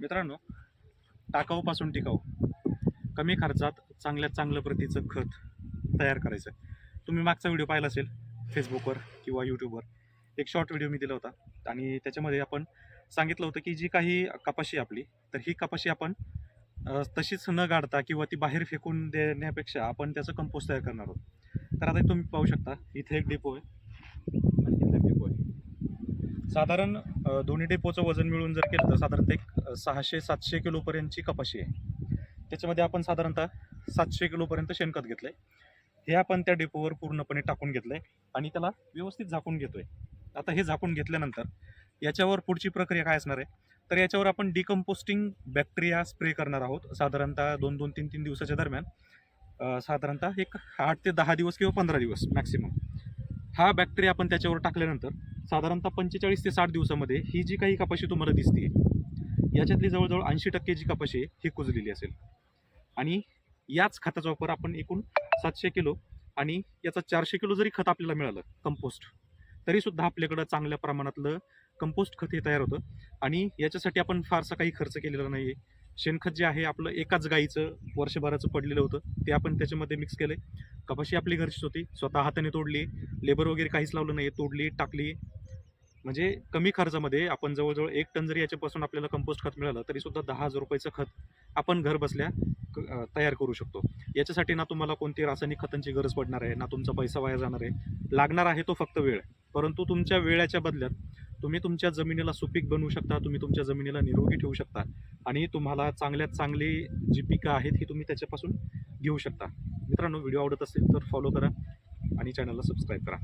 मित्रांनो टाकाऊपासून टिकाऊ. कमी खर्चात चांगल्यात चांगलं प्रतीचं खत तयार करायचं. तुम्ही मागचा व्हिडिओ पाहिला असेल फेसबुकवर किंवा यूट्यूबवर एक शॉर्ट व्हिडिओ मी दिला होता. आणि त्याच्यामध्ये आपण सांगितलं होतं की जी काही कपाशी आपली तर ही कपाशी आपण तशीच न गाडता किंवा ती बाहेर फेकून देण्यापेक्षा आपण त्याचं कंपोस्ट तयार करणार आहोत. तर आता तुम्ही पाहू शकता इथे एक डेपो आहे. आणि इथे एक डेपो आहे. साधारण दोन्ही डेपोचं वजन मिळून जर केलं तर साधारणतः एक सहाशे सातशे किलोपर्यंतची कपाशी आहे. त्याच्यामध्ये आपण साधारणतः सातशे किलोपर्यंत शेणखत घेतलं आहे हे आपण त्या डेपोवर पूर्णपणे टाकून घेतलं आहे आणि त्याला व्यवस्थित झाकून घेतो आहे आता हे झाकून घेतल्यानंतर याच्यावर पुढची प्रक्रिया काय असणार आहे? तर याच्यावर आपण डिकम्पोस्टिंग बॅक्टेरिया स्प्रे करणार आहोत. साधारणतः दोन दोन तीन तीन दिवसाच्या दरम्यान. साधारणतः एक आठ ते दहा दिवस किंवा पंधरा दिवस मॅक्सिमम हा बॅक्टेरिया आपण त्याच्यावर टाकल्यानंतर साधारणतः पंचेचाळीस ते साठ दिवसामध्ये ही जी काही कपाशी तुम्हाला दिसते याच्यातली जवळजवळ ऐंशी टक्के जी कपाशी आहे ही कुजलेली असेल. आणि याच खताचा वापर आपण एकूण सातशे किलो आणि याचा चारशे किलो जरी खत आपल्याला मिळालं कंपोस्ट तरीसुद्धा आपल्याकडं चांगल्या प्रमाणातलं कंपोस्ट खत हे तयार होतं. आणि याच्यासाठी आपण फारसा काही खर्च केलेला नाही आहे शेणखत जे आहे आपलं एकाच गाईचं वर्षभराचं पडलेलं होतं. ते आपण त्याच्यामध्ये मिक्स केलं आहे कपाशी आपली घरचीच होती. स्वतः हाताने तोडली लेबर वगैरे काहीच लावलं नाही तोडली टाकली म्हणजे कमी खर्चामध्ये आपण जवळजवळ एक टन जरी याच्यापासून आपल्याला कंपोस्ट खत मिळालं तरीसुद्धा दहा हजार रुपयाचं खत आपण घर बसल्या क- तयार करू शकतो. याच्यासाठी ना तुम्हाला कोणती रासायनिक खतांची गरज पडणार आहे? ना तुमचा पैसा वाया जाणार आहे? लागणार आहे तो फक्त वेळ. परंतु तुमच्या वेळाच्या बदल्यात तुम्ही तुमच्या जमिनीला सुपीक बनवू शकता तुम्ही तुमच्या जमिनीला निरोगी ठेवू शकता आणि तुम्हाला चांगल्यात चांगली जी पिकं आहेत ही तुम्ही त्याच्यापासून घेऊ शकता. मित्रांनो व्हिडिओ आवडत असेल तर फॉलो करा आणि चॅनलला सबस्क्राईब करा.